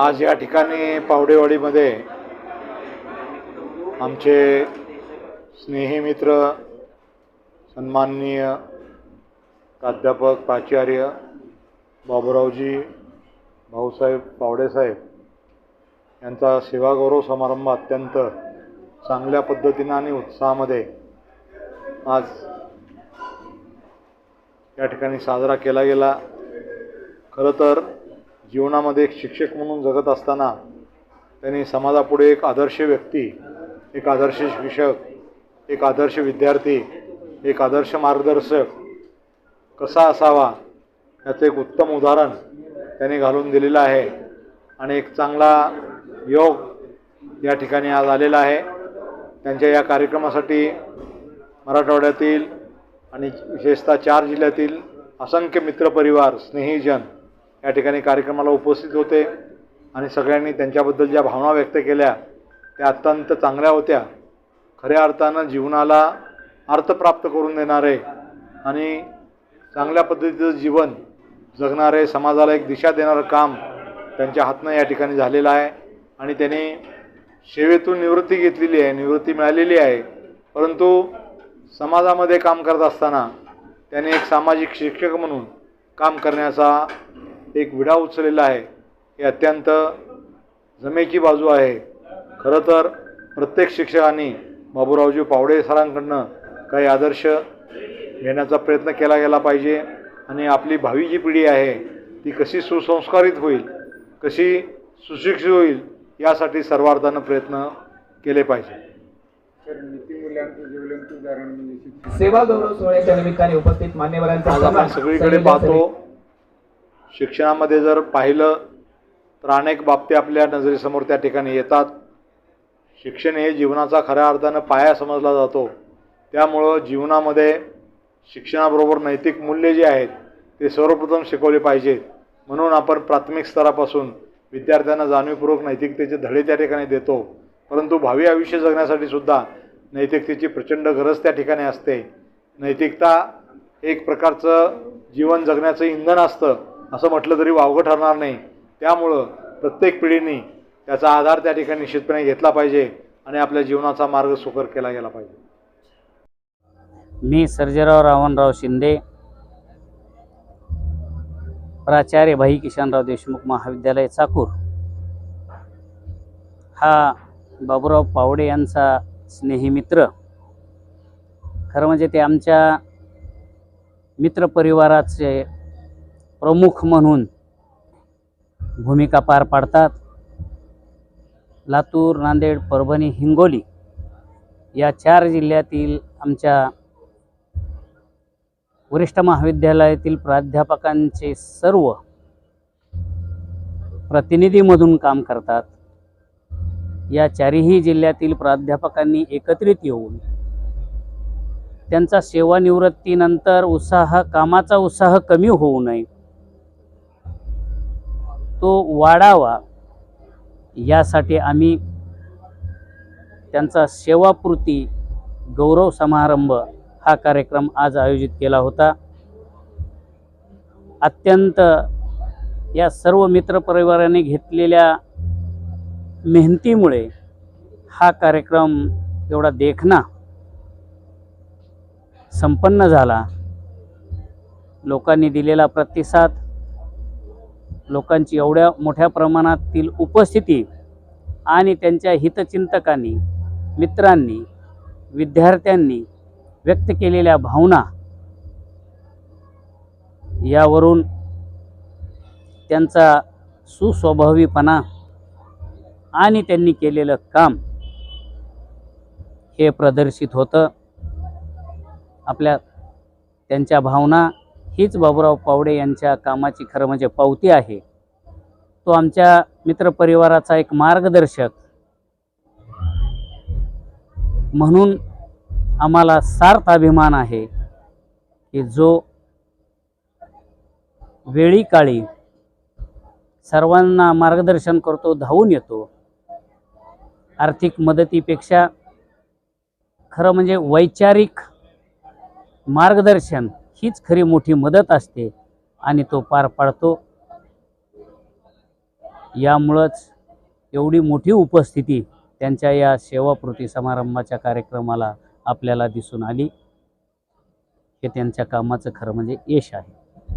आज या ठिकाणी पावडेवाडीमध्ये आमचे स्नेही मित्र सन्माननीय प्राध्यापक प्राचार्य बाबूरावजी भाऊसाहेब पावडेसाहेब यांचा सेवागौरव समारंभ अत्यंत चांगल्या पद्धतीनं आणि उत्साहामध्ये आज या ठिकाणी साजरा केला गेला. खरं तर जीवनामध्ये एक शिक्षक म्हणून जगत असताना त्यांनी समाजापुढे एक आदर्श व्यक्ती एक आदर्श शिक्षक एक आदर्श विद्यार्थी एक आदर्श मार्गदर्शक कसा असावा याचं एक उत्तम उदाहरण त्यांनी घालून दिलेलं आहे आणि एक चांगला योग या ठिकाणी आज आलेला आहे. त्यांच्या या कार्यक्रमासाठी मराठवाड्यातील आणि विशेषतः चार जिल्ह्यातील असंख्य मित्रपरिवार स्नेहीजन या ठिकाणी कार्यक्रमाला उपस्थित होते आणि सगळ्यांनी त्यांच्याबद्दल ज्या भावना व्यक्त केल्या त्या अत्यंत चांगल्या होत्या. खऱ्या अर्थानं जीवनाला अर्थ प्राप्त करून देणारे आणि चांगल्या पद्धतीचं जीवन जगणारे समाजाला एक दिशा देणारं काम त्यांच्या हातनं या ठिकाणी झालेलं आहे. आणि त्यांनी सेवेतून निवृत्ती घेतलेली आहे निवृत्ती मिळालेली आहे. परंतु समाजामध्ये काम करत असताना त्यांनी एक सामाजिक शिक्षक म्हणून काम करण्याचा एक विडा उचललेला आहे. हे अत्यंत जमेची बाजू आहे. खरं तर प्रत्येक शिक्षकांनी बाबूरावजी पावडे सरांकडनं काही आदर्श घेण्याचा प्रयत्न केला गेला पाहिजे आणि आपली भावी जी पिढी आहे ती कशी सुसंस्कारित होईल कशी सुशिक्षित होईल यासाठी सर्वार्थानं प्रयत्न केले पाहिजे. म्हणजे सेवा गौरव सोहळ्याच्या निमित्ताने उपस्थित मान्यवरांचा सगळीकडे पाहतो. शिक्षणामध्ये जर पाहिलं तर अनेक बाबती आपल्या नजरेसमोर त्या ठिकाणी येतात. शिक्षण हे जीवनाचा खऱ्या अर्थानं पाया समजला जातो. त्यामुळं जीवनामध्ये शिक्षणाबरोबर नैतिक मूल्ये जे आहेत ते सर्वप्रथम शिकवले पाहिजेत. म्हणून आपण प्राथमिक स्तरापासून विद्यार्थ्यांना जाणीवपूर्वक नैतिकतेचे धडे त्या ठिकाणी देतो. परंतु भावी आयुष्य जगण्यासाठी सुद्धा नैतिकतेची प्रचंड गरज त्या ठिकाणी असते. नैतिकता एक प्रकारचं जीवन जगण्याचं इंधन असतं. असं म्हटलं तरी वावगं ठरणार नाही. त्यामुळं प्रत्येक पिढीने त्याचा आधार त्या ठिकाणी निश्चितपणे घेतला पाहिजे आणि आपल्या जीवनाचा मार्ग सुकर केला गेला पाहिजे. मी सर्जेराव रावणराव शिंदे प्राचार्य भाई किशनराव देशमुख महाविद्यालय चाकूर. हा बाबूराव पावडे यांचा स्नेही मित्र. खरं म्हणजे ते आमच्या मित्रपरिवाराचे प्रमुख म्हणून भूमिका पार पाडतात. लातूर नांदेड परभणी हिंगोली या चार जिल्ह्यातील आमच्या वरिष्ठ महाविद्यालयातील प्राध्यापकांचे सर्व प्रतिनिधीमधून काम करतात. या चारही जिल्ह्यातील प्राध्यापकांनी एकत्रित येऊन त्यांचा सेवानिवृत्तीनंतर उत्साह कामाचा उत्साह कमी होऊ नये. तो वाढावा यासाठी आम्ही त्यांचा सेवापूर्ती गौरव समारंभ हा कार्यक्रम आज आयोजित केला होता. अत्यंत या सर्व मित्रपरिवाराने घेतलेल्या मेहनतीमुळे हा कार्यक्रम एवढा देखणा संपन्न झाला. लोकांनी दिलेला प्रतिसाद लोकांची एवढ्या मोठ्या प्रमाणातील उपस्थिती आणि त्यांच्या हितचिंतकांनी मित्रांनी विद्यार्थ्यांनी व्यक्त केलेल्या भावना यावरून त्यांचा सुस्वभावीपणा आणि त्यांनी केलेलं काम हे प्रदर्शित होतं. आपल्या त्यांच्या भावना हीच बाबूराव पावडे यांच्या कामाची खरं म्हणजे पावती आहे. तो आमच्या मित्रपरिवाराचा एक मार्गदर्शक म्हणून आम्हाला सार्थ अभिमान आहे की जो वेळी काळी सर्वांना मार्गदर्शन करतो धावून येतो आर्थिक मदतीपेक्षा खरं म्हणजे वैचारिक मार्गदर्शन हीच खरी मोठी मदत असते आणि तो पार पाडतो. यामुळंच एवढी मोठी उपस्थिती त्यांच्या या सेवाकृती समारंभाच्या कार्यक्रमाला आपल्याला दिसून आली. हे त्यांच्या कामाचं खरं म्हणजे यश आहे.